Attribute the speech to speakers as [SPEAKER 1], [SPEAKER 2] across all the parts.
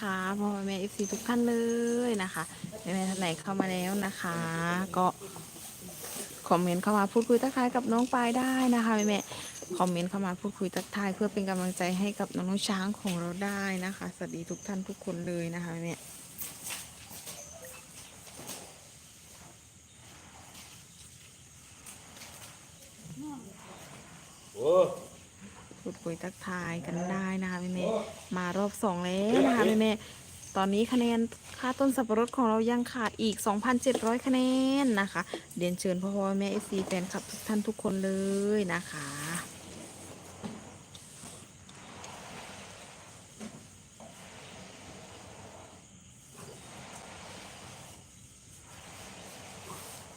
[SPEAKER 1] นะคะพ่อแม่เอฟซีทุกท่านเลยนะคะแม่แม่ท่านไหนเข้ามาแล้วนะคะ ก็คอมเมนต์เข้ามาพูดคุยทักทายกับน้องปายได้นะคะแม่แม่คอมเมนต์เข้ามาพูดคุยทักทายเพื่อเป็นกำลังใจให้กับน้องช้างของเราได้นะคะสวัสดีทุกท่านทุกคนเลยนะคะแม่แม่
[SPEAKER 2] โอ้
[SPEAKER 1] พูด คุยทักทายกันได้นะคะแม่แม่มารอบสองแล้วนะคะแม่แม่ตอนนี้คะแนนค่าต้นสับปะรดของเรายังขาดอีก 2,700 คะแนนนะคะ เรียนเชิญพ่อพ่อแม่เอฟซีแฟนคลับทุกท่านทุกคนเลยนะคะ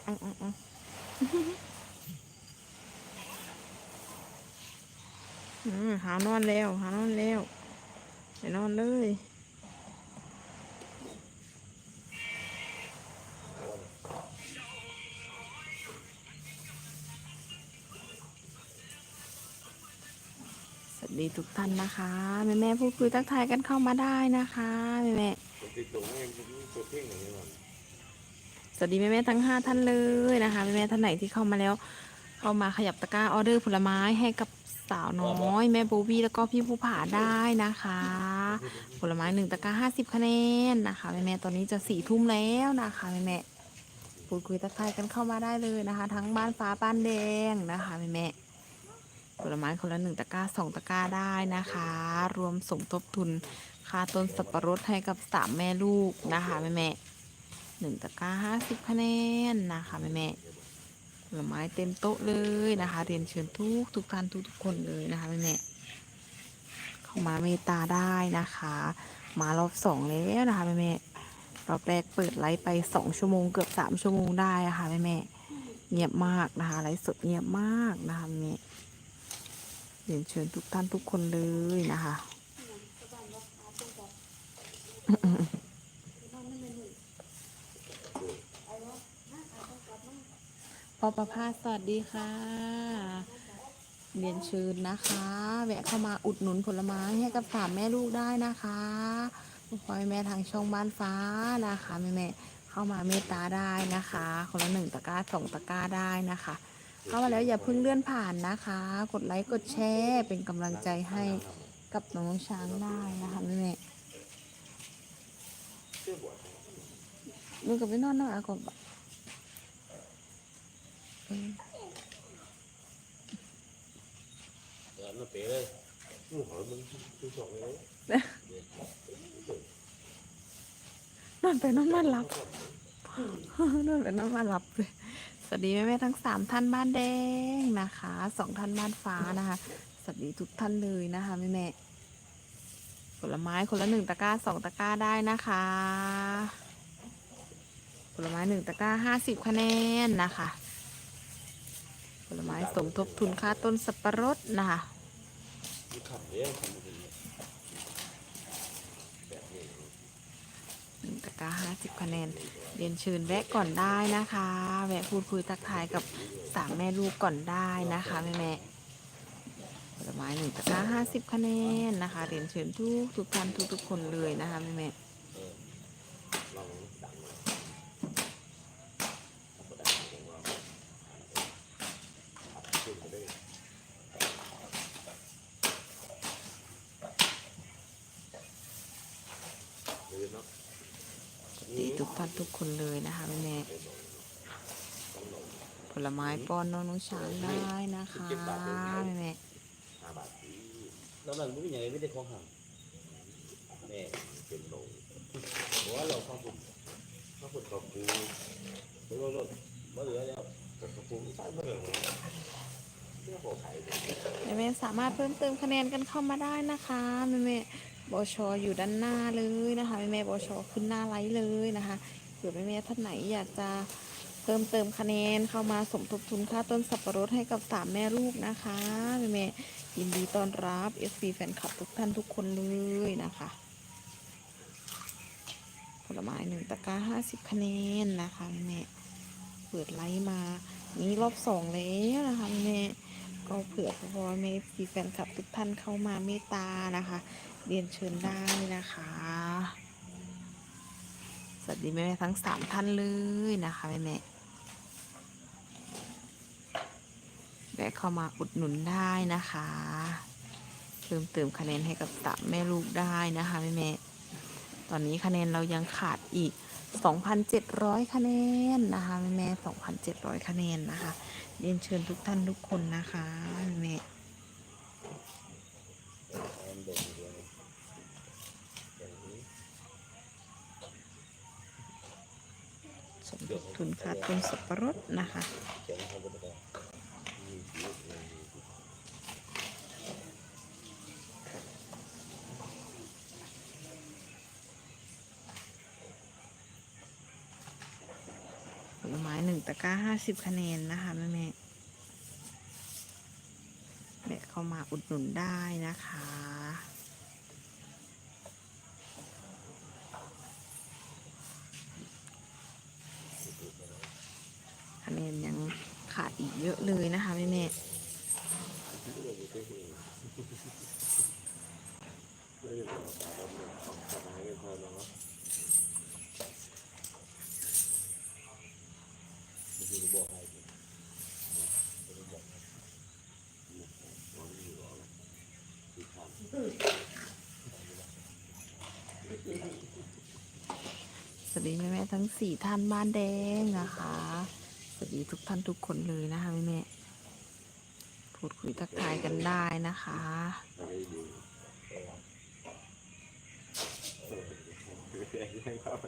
[SPEAKER 1] อืมอืมอืมอืมหานอนแล้ว หานอนแล้วไปนอนเลยสวัสดีทุกท่านนะคะ แม่แม่พูดคุยทักทายกันเข้ามาได้นะคะ แม่แม่สวัสดีแม่แม่ทั้ง5ท่านเลยนะคะแม่แม่ท่านไหนที่เข้ามาแล้ว เข้ามาขยับตะกร้าออเดอร์ผลไม้ให้กับ สาวน้อย แม่โบวี่แล้วก็พี่ภูผาได้นะคะ ผลไม้หนึ่งตะกร้าห้าสิบคะแนนนะคะแม่แม่ตอนนี้จะสี่ทุ่มแล้วนะคะแม่แม่พูดคุยทักทายกันเข้ามาได้เลยนะคะ ทั้งบ้านฟ้าบ้านแดงนะคะแม่แม่ผลไม้คนละหนึ่งตะกร้าสองตะกร้าได้นะคะ รวมสมทบทุนค่าต้นสับปะรดให้กับสามแม่ลูกนะคะแม่แม่หนึ่งตะกร้าห้าสิบคะแนนนะคะแม่แม่ ลไม้เต็มโต๊ะเลยนะคะ เรียนเชิญทุกทุกท่านทุกทุกคนเลยนะคะแม่เข้ามาเมตตาได้นะคะ มารอบสองแล้วนะคะแม่แม่รอบแรกเปิดไลฟ์ไปสองชั่วโมงเกือบสามชั่วโมงได้อะค่ะแม่แม่เงียบมากนะคะไลฟ์สดเงียบมากนะคะแม่แม่เรียนเชิญทุกท่านทุกคนเลยนะคะ อประภาสสวัสดีค่ะ เรียนเชิญนะคะ แวะเข้ามาอุดหนุนผลไม้ให้กับสามแม่ลูกได้นะคะพ่อแม่ทางช่องบ้านฟ้านะคะแม่แม่ๆเข้ามาเมตตาได้นะคะ คนละหนึ่งตะกร้าสองตะกร้าได้นะคะ เข้ามาแล้วอย่าเพิ่งเลื่อนผ่านนะคะ กดไลค์กดแชร์เป็นกำลังใจให้กับน้องช้างได้นะคะแม่แม่
[SPEAKER 2] เชื่อบวช
[SPEAKER 1] ๆลูกกับไปนอนนอนอากบอะ เออ
[SPEAKER 2] เดี๋ยวมันเป๋เลยลูกหอมึงคือสองเลย
[SPEAKER 1] นอนไปนอนมาหลับนอนไปนอนมาหลับเลยสวัสดีแม่แม่ๆทั้งสามท่านบ้านแดงนะคะสองท่านบ้านฟ้านะคะ สวัสดีทุกท่านเลยนะคะแม่แม่ๆผลไม้คนละหนึ่งตะกร้าสองตะกร้าได้นะคะผลไม้หนึ่งตะกร้าห้าสิบคะแนนนะคะ ผลไม้สมทบทุนค่าต้นสับปะรดนะคะหนึ่งตะกร้าห้าสิบคะแนน เรียนเชิญแวะก่อนได้นะคะ แวะพูดคุยทักทายกับสามแม่ลูกก่อนได้นะคะแม่แม่ผลไม้หนึ่งตะกร้าห้าสิบคะแนนนะคะ เรียนเชิญทุกทุกท่านทุกทุกคนเลยนะคะแม่แม่
[SPEAKER 2] ลองดังมาดังของเราขึ้นไปได้เดี๋ยวเนาะ
[SPEAKER 1] ๆดีทุกท่านทุกคนเลยนะคะแม่แม่ผลไม้ป้อนน้องน้งช้างได้นะคะแม่แม่
[SPEAKER 2] ห้าบาทแล้วนั่นไม่ใหญ่ไม่ได้ของห่างแม่เป็นโลหัวเราข้าวปุ่นข้าวปุ่นกับปูโลโลมาเหลือแล้วกับกระปุกใส่มาเหลือ
[SPEAKER 1] แม่แม่สามารถเพิ่มเติมคะแนนกันเข้ามาได้นะคะแม่แม่ บชอยู่ด้านหน้าเลยนะคะแม่แม่บชขึ้นหน้าไลฟ์เลยนะคะเผื่อแม่แม่ท่านไหนอยากจะเพิ่มเติมคะแนนเข้ามาสมทบทุนค่าต้นสับปะรดให้กับสามแม่ลูกนะคะแม่แม่ยินดีต้อนรับ FC แฟนคลับทุกท่านทุกคนเลยนะคะผลไม้หนึ่งตะกร้าห้าสิบคะแนนนะคะแม่แม่เปิดไลฟ์มานี่รอบสองแล้วนะคะแม่ก็เผื่อพอแม่ฟีแฟนคลับทุกท่านเข้ามาเมตตานะคะ เรียนเชิญได้นะคะ สวัสดีแม่แม่ทั้งสามท่านเลยนะคะแม่แม่แวะเข้ามาอุดหนุนได้นะคะ เพิ่มเติมคะแนนให้กับสาแม่ลูกได้นะคะแม่แม่ตอนนี้คะแนนเรายังขาดอีก 2,700 คะแนนนะคะแม่แม่2,700 คะแนนนะคะ เรียนเชิญทุกท่านทุกคนนะคะแม่แม่
[SPEAKER 2] อันเด็กเดียวอย่างนี้
[SPEAKER 1] สม ทุนขาดต้นสับปะรดนะคะ
[SPEAKER 2] กระไรมีสี
[SPEAKER 1] ผลไม้หนึ่งตะกร้าห้าสิบคะแนนนะคะแม่แม่แบะเข้ามาอุดหนุนได้นะคะ งอยู่แม่
[SPEAKER 2] สวั
[SPEAKER 1] สดีแม่แม่ทั้งสี่ท่านบ้านแดงนะคะ สวัสดีทุกท่านทุกคนเลยนะคะแม่แม่ พูดคุยทักทายกันได้นะคะ
[SPEAKER 2] ไม่ได้ดูให้เข้าไป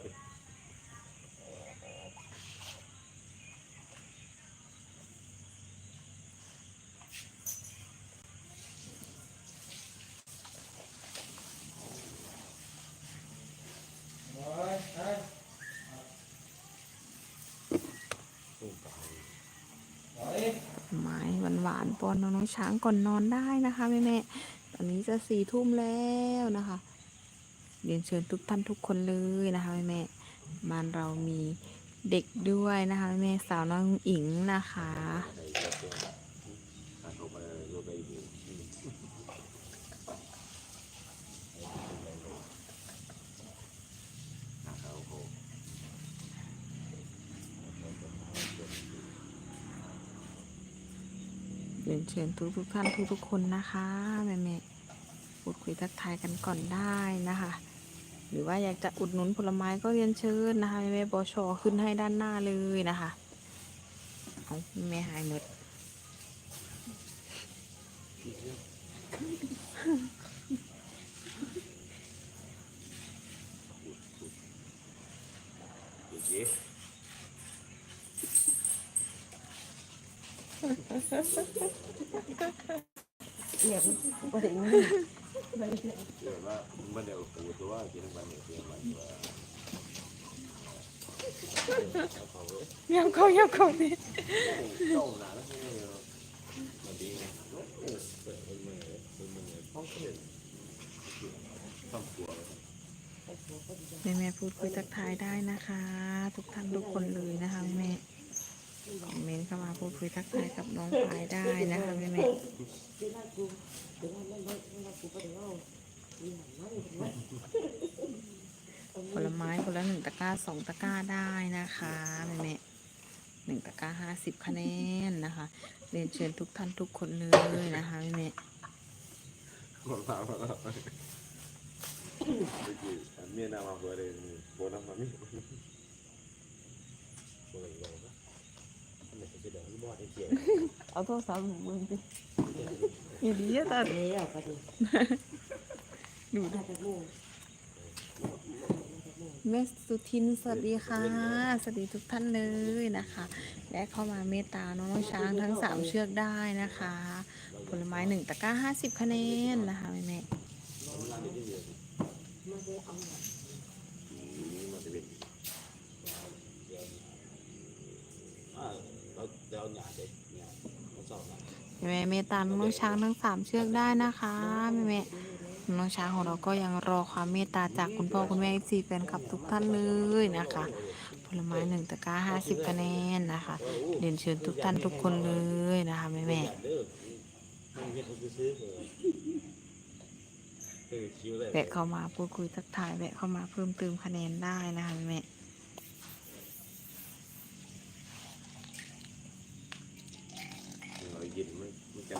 [SPEAKER 1] ไม้หวานๆ ปอนน้องช้างก่อนนอนได้นะคะแม่แม่ๆตอนนี้จะสี่ทุ่มแล้วนะคะเรียนเชิญทุกท่านทุกคนเลยนะคะแม่แม่บ้านเรามีเด็กด้วยนะคะแม่สาวน้องอิงนะคะ
[SPEAKER 2] ในกระเป๋าถ้าเขามาโรไปดูหาเขาเขา
[SPEAKER 1] เชิญทุกทุกท่านทุกทุกคนนะคะแม่แม่พูดคุยทักทายกันก่อนได้นะคะ หรือว่าอยากจะอุดหนุนผลไม้ก็เรียนเชิญนะคะแม่แม่บอชอขึ้นให้ด้านหน้าเลยนะคะเอาแม่หายหมด
[SPEAKER 2] เจ๊
[SPEAKER 3] เนี่ยบ่ได้เงิน
[SPEAKER 2] เดี๋ยวว่ามันเดี๋ยวปูตัวกินมันเดี๋ยวเตรียมมันตัว
[SPEAKER 1] ยำเขายำเขาเนี่ย
[SPEAKER 2] เจ้าหนาแล้วนี่มันดีนะเออเปิดเป็นมือเป็นมือห้องเขียนต้องกลัว
[SPEAKER 1] แม่แม่พูดคุยทักทายได้นะคะ ทุกท่านทุกคนเลยนะคะแม่ คอมเมนต์เข้ามาพูดคุยทักทายกับน้องปายได้นะคะแม่แม่
[SPEAKER 3] เวลากูเวลาเล่นรถเวลากูบ่ได้เอาอีหยังนั่นเห็นไหม
[SPEAKER 1] ผลไม้คนละหนึ่งตะกร้าสองตะกร้าได้นะคะแม่แม่หนึ่งตะกร้าห้าสิบคะแนนนะคะ เรียนเชิญทุกท่านทุกคนเลยนะคะแม่แม่
[SPEAKER 2] หมดแล้วหมดแล้วเมื่อกี้เมียนามาเบอร์เลยโบนัสมาไม่ เดี๋ยวบอดให้เกี่ยว
[SPEAKER 1] เอาโทรศัพท์หนูมึงสิอย่าดีอะตา
[SPEAKER 3] แล้วก็ดี
[SPEAKER 1] ดู
[SPEAKER 3] น่าจะโง่
[SPEAKER 1] แม่สุทินสวัสดีค่ะ สวัสดีทุกท่านเลยนะคะ และเข้ามาเมตตาน้องๆช้างทั้งสามเชือกได้นะคะ ผลไม้หนึ่งตะกร้าห้าสิบคะแนนนะคะแม่แม่
[SPEAKER 3] มันได้เอาหยัง
[SPEAKER 2] มันจะเป็นอ่าเราเดี๋ยวหยาเด็กหยาเราสอบนะ
[SPEAKER 1] แม่เมตตาน้องช้างทั้งสามเชือกได้นะคะแม่แม่น้องช้างของเราก็ยังรอความเมตตาจากคุณพ่อคุณแม่ซีแฟนคลับทุกท่านเลยนะคะ ผลไม้หนึ่งตะกร้าห้าสิบคะแนนนะคะเรียนเชิญทุกท่านทุกคนเลยนะคะแม่แม่
[SPEAKER 2] เมยเออคิวเลย
[SPEAKER 1] แวะเข้ามาพูดคุยทักทายแวะเข้ามาเพิ่มเติมคะแนนได้นะคะแม่แม่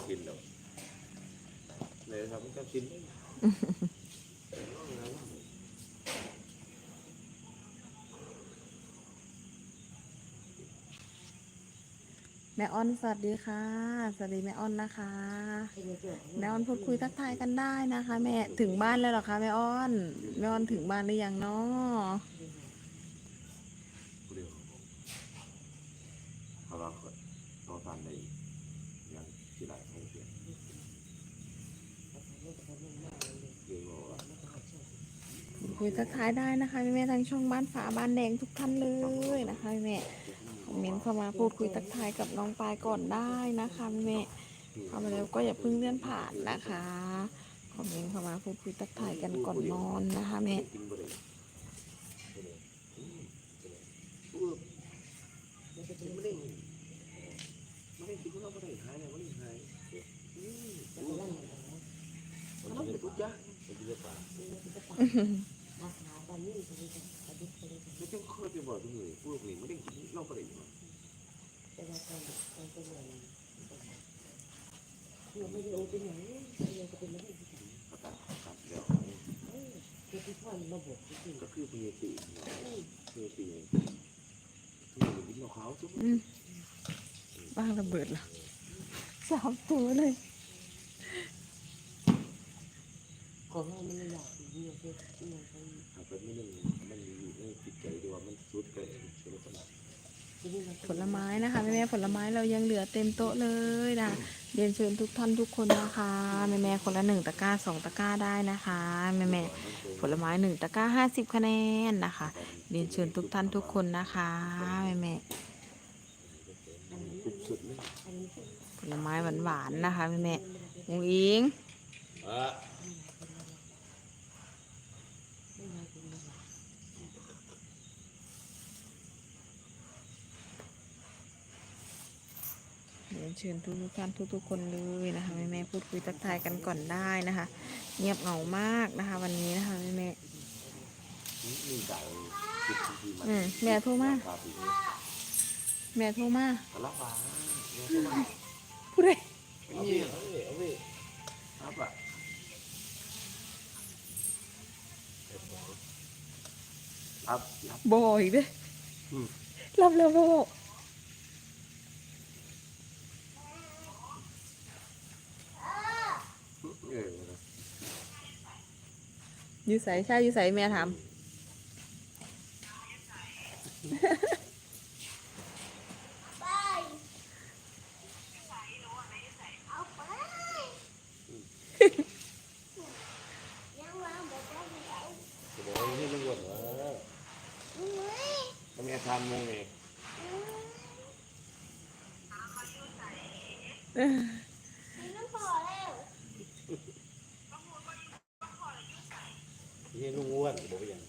[SPEAKER 2] ชินแล้วเลยครับมัน กิน
[SPEAKER 1] แม่อ้อนสวัสดีค่ะ สวัสดีแม่อ้อนนะคะ แม่อ้อนพูดคุยทักทายกันได้นะคะ แม่ถึงบ้านแล้วหรอคะแม่อ้อน แม่อ้อนถึงบ้านหรือยังเนาะ
[SPEAKER 2] เขาเราต่อทานในยังที่ไหนให้เปลี่ยนเก่งบอกว่า
[SPEAKER 1] พูด คุยทักทายได้นะคะแม่ๆทางช่องบ้านฝาบ้านแดงทุกท่านเลยนะคะแม่คอมเมนต์เข้ามาพูดคุยทักทายกับน้องปายก่อนได้นะคะแม่เข้ามาแล้วก็อย่าเพิ่งเลื่อนผ่านนะคะคอมเมนต์เข้ามาพูดคุยทักทายกันก่อนนอนนะคะแม่
[SPEAKER 2] กินบ่ได้บ่ได้อืมบ่ไม่ได้บ่ได้กินเราบ่ได้หายแล้วบ่ได้หายอืมมันเป็นทุกอย่างมันเป็นปลา บอกทุกคนพวกนี้ไม่ได้กินเราบ่ได้อยู่
[SPEAKER 3] ไม่ได้โอเป็นอย่างนี้เราก็เป็นไม่ได้
[SPEAKER 2] เขาตัดตัดแล้ว
[SPEAKER 3] คือที่พ่อมาบอกจริง
[SPEAKER 2] ก็คือพยาติพยาติที่มันกินเราขาทุก
[SPEAKER 1] บ้างระเบิดเหรอสามตัวเลย
[SPEAKER 3] ของเราไม่อยากอยู่ เอา
[SPEAKER 2] หากเป็นไม่หนึ่งมันอยู่ในจิตใจด้วยว่ามันสุดเกินสุดขนาด
[SPEAKER 1] ผลไม้นะคะแม่แม่ๆผลไม้เรายังเหลือเต็มโต๊ะเลยนะเรียนเชิญทุกท่านทุกคนนะคะแม่แม่ๆคนละหนึ่งตะกร้าสองตะกร้าได้นะคะแม่แม่ๆผลไม้หนึ่งตะกร้าห้าสิบคะแนนนะคะเรียนเชิญทุกท่านทุกคนนะคะแม่แม่
[SPEAKER 2] สุดเลย
[SPEAKER 1] ๆผลไม้หวานๆนะคะแม่แม่องอิง เชิญทุกทุกท่านทุกๆคนเลยนะคะแม่แม่พูดคุยทักทายกันก่อนได้นะคะ เงียบเหงามากนะคะ วันนี้นะคะแม่แม่อืมแม่โทรมาแม่โทรมาพูดเลย
[SPEAKER 2] อาไรบอ่
[SPEAKER 1] อยเด้รับแล้วโบ
[SPEAKER 2] เออ
[SPEAKER 1] อ ยูใส่ใช่ยูใส่แม่ถาม
[SPEAKER 2] จะบอกว่านี่มันวนวะทำไมทำมึงเอง นี่ลุงอ้วนบอกไปยัง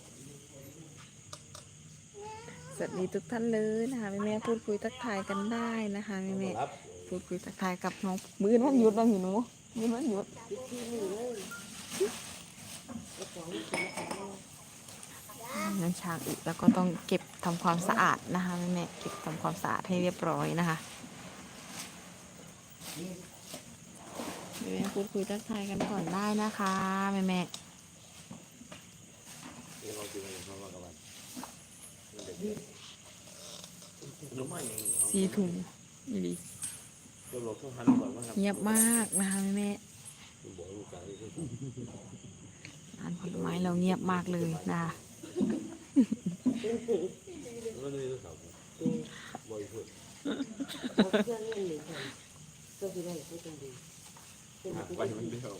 [SPEAKER 1] สวัสดีทุกท่านเลยนะคะแม่แม่ๆพูดคุยทักทายกันได้นะคะแม่แม่
[SPEAKER 2] รับ
[SPEAKER 1] ๆพูดคุยทักทายกับน้องมือมันหยุดแล้วอยู่หนูมือมันหยุด
[SPEAKER 3] ที่นี่เลยกระป๋องกินแล้ว
[SPEAKER 1] น้ำชาอีกแล้วก็ต้องเก็บทำความสะอาดนะคะแม่แม่ๆเก็บทำความสะอาดให้เรียบร้อยนะคะแม่แม่ๆพูดคุยทักทายกันก่อนได้นะคะแม่แม่
[SPEAKER 2] เดี๋ยวเรากินอะไรเข้ามากับมันรู้ไหม
[SPEAKER 1] ๆ สีถุงนี่ดี
[SPEAKER 2] เราหลบต้องหันก่อนว่าครับ
[SPEAKER 1] เงียบมากนะคะแม่แม่
[SPEAKER 2] บอกลูกกัน
[SPEAKER 1] ๆร้านผลไม้เราเงียบมากเลยนะคะ
[SPEAKER 2] แล้วนี่ก็เขาบ่อยพูด
[SPEAKER 3] เอาเครื่องเล่นหนึ่งคนก็คือได้ก็ต้องดีเป็น
[SPEAKER 2] หัก
[SPEAKER 3] ที่
[SPEAKER 2] ไปมันเดียว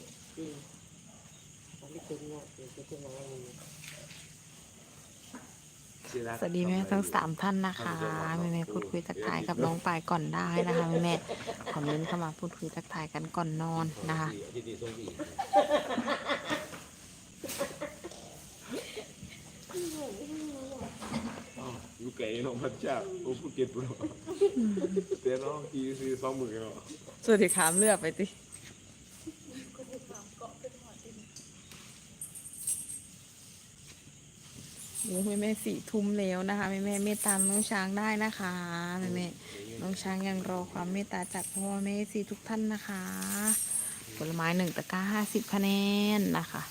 [SPEAKER 1] สวัสดีแม่ทั้งสามท่านนะคะแม่แม่ๆพูดคุยทักทายกับน้องปายก่อนได้นะคะแม่แม่ๆคอมเมนต์เข้ามาพูดคุยทักทายกันก่อนนอนนะคะ
[SPEAKER 2] ที่ดีส่งดี
[SPEAKER 4] ลูกไก่น้องพัชชาโอ้ภูเก็ตปุ๊บแต่น้องทีซีสองหมื่นเนาะ
[SPEAKER 1] สวัสดีขามเลือกไปติ โอ้แม่แม่สี่ทุ่มแล้วนะคะแม่แม่เมตตามน้องช้างได้นะคะแม่แม่น้องช้างยังรอความเมตตาจากพ่อแม่สี่ทุกท่านนะคะ ผลไม้หนึ่งตะกร้าห้าสิบคะแนนนะคะ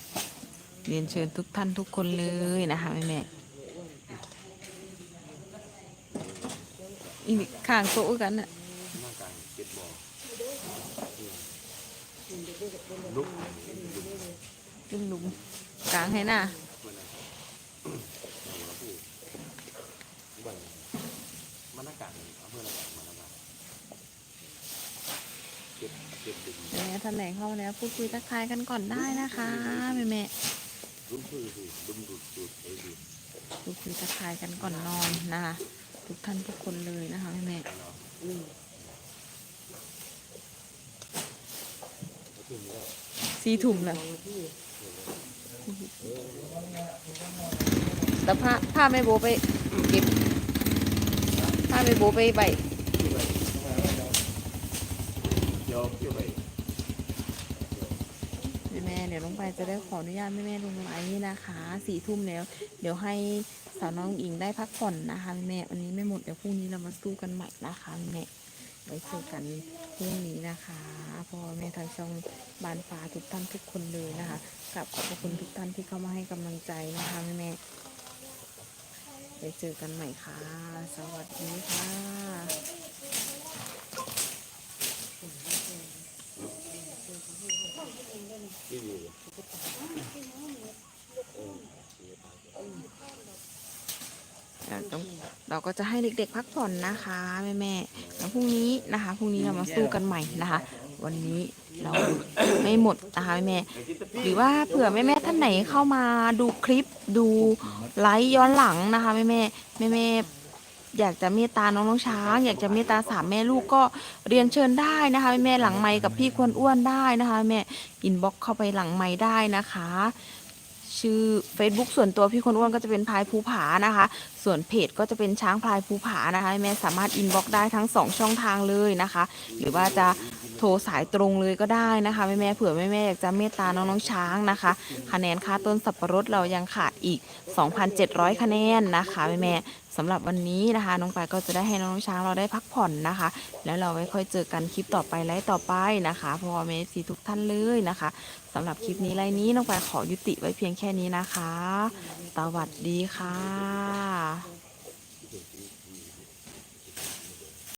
[SPEAKER 1] เรียนเชิญทุกท่านทุกคนเลยนะคะแม่แม่อีกข้างโต๊ะกันน่ะ
[SPEAKER 2] หน้ากลางเก็ตบอลลุก
[SPEAKER 1] ลุงลุงกลางให้หน้า
[SPEAKER 2] มันหน้ากลางอำเภอหน้ากลางมันหน้ากลางเก็บเก็บดึง
[SPEAKER 1] แม่ท่านไหนเข้ามาแล้ว พูดคุยทักทายกันก่อนได้นะคะแม่แม่
[SPEAKER 2] พูด
[SPEAKER 1] คุยทักทายกันก่อนนอนนะคะ ทุกท่านทุกคนเลยนะคะแม่แม่สีถุ่มเลย
[SPEAKER 3] สองที่
[SPEAKER 1] แต่ผ้าผ้าแม่โบไปเก็บผ้าแม่โบไปใบ
[SPEAKER 2] เดี๋ยวเกี่ยวไป
[SPEAKER 1] แม่เดี๋ยวลงไปจะได้ขออนุญาตแม่แม่ลงไลน์นะคะสี่ทุ่มแล้ว เดี๋ยวให้สาวน้องอิงได้พักผ่อนนะคะแม่วันนี้ไม่หมดเดี๋ยวพรุ่งนี้เรามาสู้กันใหม่นะคะแม่ไว้เจอกันพรุ่งนี้นะคะพ่อแม่ทางช่องบานฟ้าทุกท่านทุกคนเลยนะคะกลับขอบพระคุณทุกท่านที่เข้ามาให้กำลังใจนะคะแม่ไว้เจอกันใหม่ค่ะ สวัสดีค่ะ
[SPEAKER 2] ที่ดีเลย
[SPEAKER 1] เรา ต้องเราก็จะให้เด็กๆพักผ่อนนะคะแม่แม่ๆแล้วพรุ่งนี้นะคะพรุ่งนี้เรามาสู้กันใหม่นะคะ วันนี้เราไม่หมดนะคะแม่แม่ๆหรือว่าเผื่อแม่แม่ๆท่านไหนเข้ามาดูคลิปดูไลฟ์ย้อนหลังนะคะแม่แม่แม่แม่ๆอยากจะเมตตาน้องน้องช้าง อยากจะเมตตาสามแม่ลูกก็เรียนเชิญได้นะคะแม่แม่ๆหลังไมค์กับพี่ควรอ้วนได้นะคะแม่อินบ็อกเข้าไปหลังไมค์ได้นะคะ ชื่อ Facebook ส่วนตัวพี่คนอ้วนก็จะเป็นพายภูผานะคะ ส่วนเพจก็จะเป็นช้างพลายภูผานะคะแม่สามารถอินบ็อกได้ทั้ง 2 ช่องทางเลยนะคะ หรือว่าจะ โทรสายตรงเลยก็ได้นะคะแม่แม่เผื่อแม่แม่อยากจะเมตตาน้องน้องๆช้างนะคะ คะแนนค่าต้นสับปะรดเรายังขาดอีก 2,700 คะแนนนะคะแม่แม่สำหรับวันนี้นะคะ น้องปายก็จะได้ให้น้องน้องช้างเราได้พักผ่อนนะคะ แล้วเราไว้ค่อยเจอกันคลิปต่อไปไลฟ์ต่อไปนะคะพราะว่าเมซีทุกท่านเลยนะคะสำหรับคลิปนี้ไลฟ์นี้น้องปายขอยุติไว้เพียงแค่นี้นะคะสวัสดีค่ะ